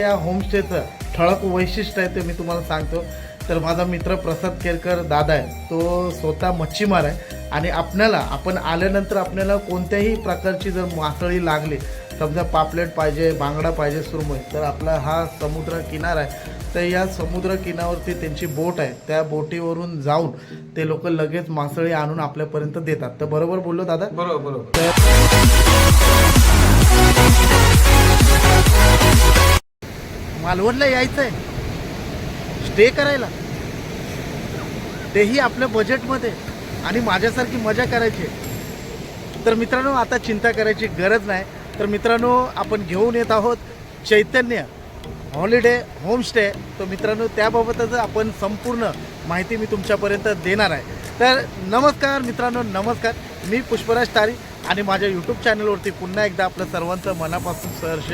या होमस्टेचं ठळक वैशिष्ट्य आहे ते मी तुम्हाला सांगतो. तर माझा मित्र प्रसाद केरकर दादा आहे. तो स्वतः मच्छीमार आहे. आणि आपल्याला आपण आल्यानंतर आपल्याला कोणत्याही प्रकारची जर मासळी लागली समजा पापलेट पाहिजे बांगडा पाहिजे सुरमई तर आपला हा समुद्र किनारा आहे. तर या समुद्र किनावरती त्यांची बोट आहे. त्या बोटीवरून जाऊन ते लोक लगेच मासळी आणून आपल्यापर्यंत देतात. तर बरोबर बोललो दादा? बरोबर बरोबर. मालवणला यायचं आहे स्टे करायला. तेही आपल्या बजेटमध्ये आणि माझ्यासारखी मजा करायची. आहे. तर मित्रांनो आता चिंता करायची गरज नाही. तर मित्रांनो आपण घेऊन येत आहोत चैतन्य हॉलिडे होमस्टे तर मित्रांनो त्याबाबतच आपण संपूर्ण माहिती मी तुमच्यापर्यंत देणार आहे. तर नमस्कार मित्रांनो नमस्कार. मी पुष्पराज तारी आणि माझ्या यूट्यूब चॅनलवरती पुन्हा एकदा आपलं सर्वांचं मनापासून सहर्ष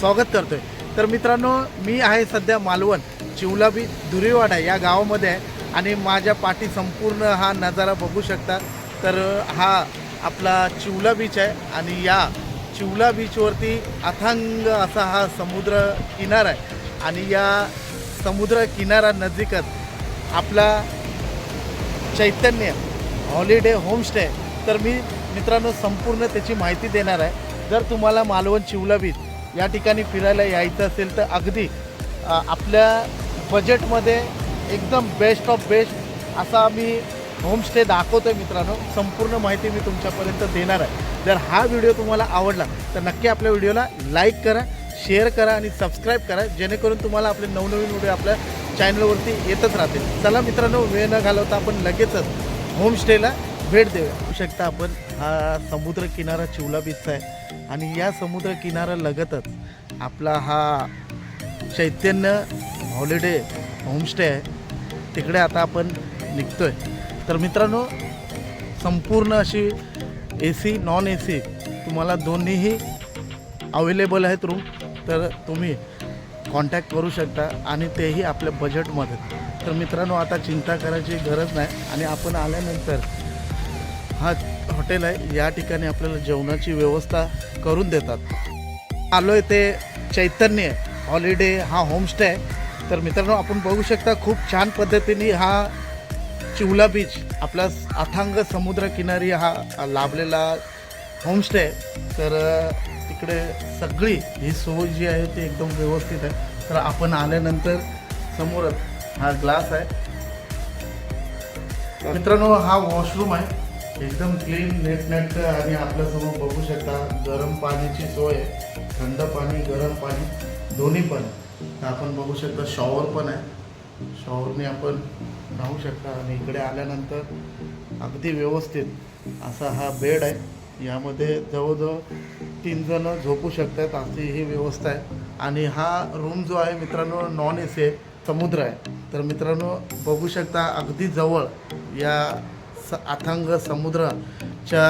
स्वागत करतो आहे तर मित्रांनो मी आहे सध्या मालवण चिवलाबी धुरेवाडा या गावामध्ये आहे आणि माझ्या पाठी संपूर्ण हा नजारा बघू शकता. तर हा आपला चिवला बीच आहे आणि या चिवला बीचवरती अथांग असा हा समुद्र किनारा आहे. आणि या समुद्र किनारा नजिकच आपला चैतन्य हॉलिडे होमस्टे तर मी मित्रांनो संपूर्ण त्याची माहिती देणार आहे. जर तुम्हाला मालवण चिवला बीच या ठिकाणी फिरायला यायचं असेल तर अगदी आपल्या बजेटमध्ये एकदम बेस्ट ऑफ बेस्ट असा मी होमस्टे दाखवतो आहे मित्रांनो. संपूर्ण माहिती मी तुमच्यापर्यंत देणार आहे. जर हा व्हिडिओ तुम्हाला आवडला तर नक्की आपल्या व्हिडिओला लाईक करा शेअर करा आणि सबस्क्राईब करा जेणेकरून तुम्हाला आपले नवनवीन व्हिडिओ आपल्या चॅनलवरती येतच राहतील. चला मित्रांनो वेळ न घालवता आपण लगेचच होमस्टेला भेट देऊ शकता आपण हा समुद्र किनारा चिवला बीचचा आहे. आणि या समुद्र किनारा लगतच आपला हा चैतन्य हॉलिडे होमस्टे आहे तिकडे आता आपण निघतो आहे तर मित्रांनो संपूर्ण अशी A C non A C तुम्हाला दोन्हीही अवेलेबल आहेत रूम तर तुम्ही कॉन्टॅक्ट करू शकता आणि तेही आपल्या बजेटमध्ये तर मित्रांनो आता चिंता करायची गरज नाही. आणि आपण आल्यानंतर हा हॉटेल आहे. या ठिकाणी आपल्याला जेवणाची व्यवस्था करून देतात. आलो आहे ते चैतन्य हॉलिडे हा होमस्टे आहे. तर मित्रांनो आपण बघू शकता खूप छान पद्धतीने हा चिवला बीच आपला अथांग समुद्रकिनारी हा लाभलेला होमस्टे आहे. तर तिकडे सगळी ही सोय जी आहे ती एकदम व्यवस्थित आहे. तर आपण आल्यानंतर समोरच हा ग्लास आहे. मित्रांनो हा वॉशरूम आहे. एकदम क्लीन नेटनेटकं आणि आपल्यासमोर बघू शकता गरम पाण्याची सोय थंड पाणी गरम पाणी दोन्ही पण. तर आपण बघू शकता शॉवर पण आहे. शॉवरने आपण राहू शकता आणि इकडे आल्यानंतर अगदी व्यवस्थित असा हा बेड आहे. यामध्ये जवळजवळ तीन जण झोपू शकतात अशी ही व्यवस्था आहे. आणि हा रूम जो आहे मित्रांनो नॉन ए सी आहे समुद्र आहे. तर मित्रांनो बघू शकता अगदी जवळ या स अथांग समुद्राच्या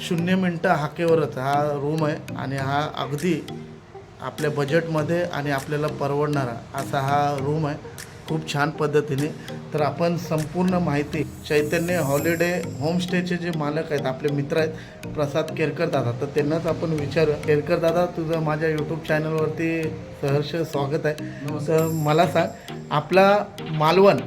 शून्य मिनटं हाकेवरच हा रूम आहे आणि हा अगदी आपल्या बजेटमध्ये आणि आपल्याला परवडणारा असा हा रूम आहे. खूप छान पद्धतीने. तर आपण संपूर्ण माहिती चैतन्य हॉलिडे होमस्टेचे जे मालक आहेत आपले मित्र आहेत प्रसाद केरकर दादा. तर त्यांनाच आपण विचारू केरकर दादा तुझं माझ्या यूट्यूब चॅनलवरती सहर्ष स्वागत आहे. तर मला सांग आपला मालवण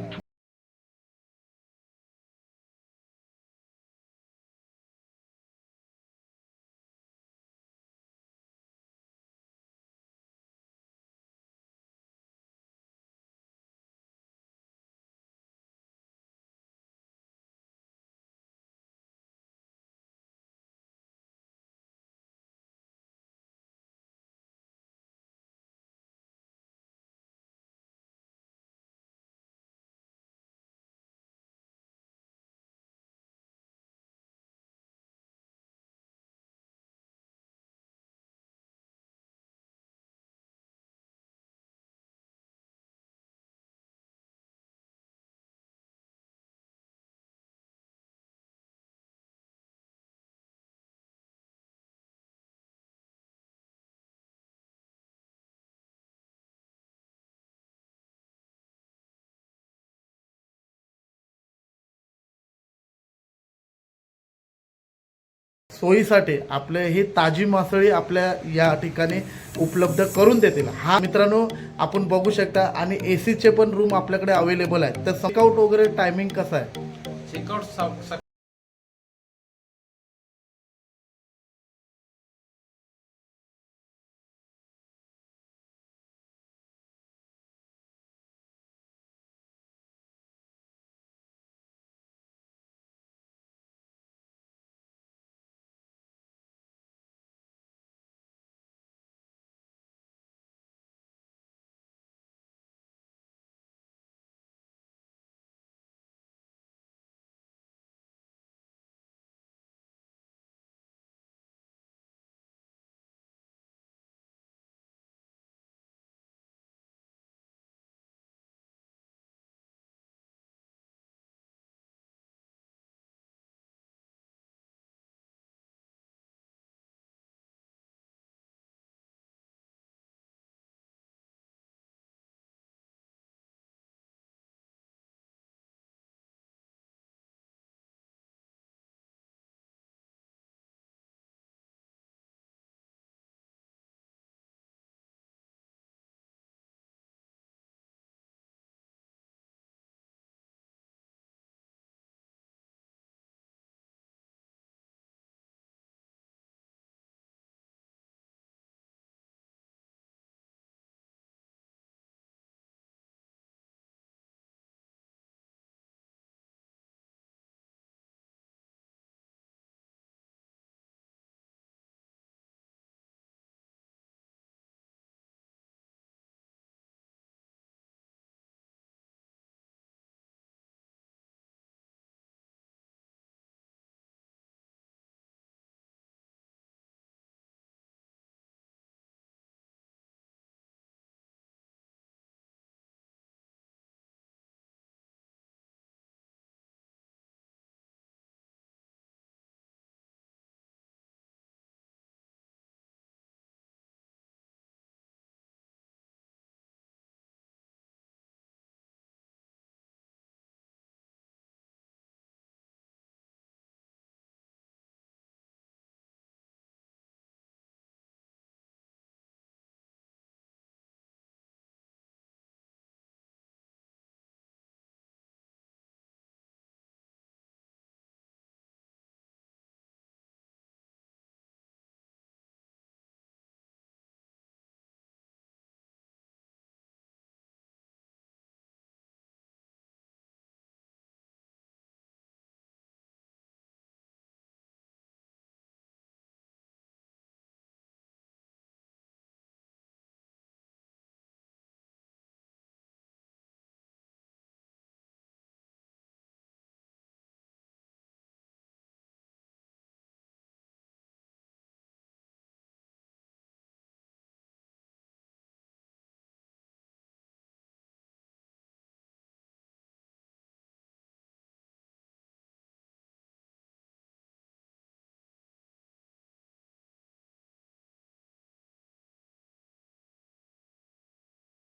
सोयीसाठी आपले ही ताजी मासळी आपल्या या ठिकाणी उपलब्ध करून देतील. हा मित्रांनो आपण बघू शकता आणि ए सीचे पण रूम आपल्याकडे अवेलेबल आहेत. तर सकआउट वगैरे टायमिंग कसं आहे? चेकआउट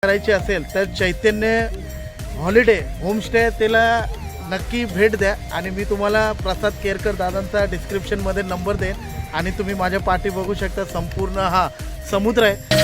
करायची असेल तर चैतन्य हॉलिडे होमस्टे त्याला नक्की भेट द्या आणि मी तुम्हाला प्रसाद केरकर दादांचा डिस्क्रिप्शनमध्ये नंबर देईन आणि तुम्ही माझ्या पाठी बघू शकता संपूर्ण हा समुद्र आहे.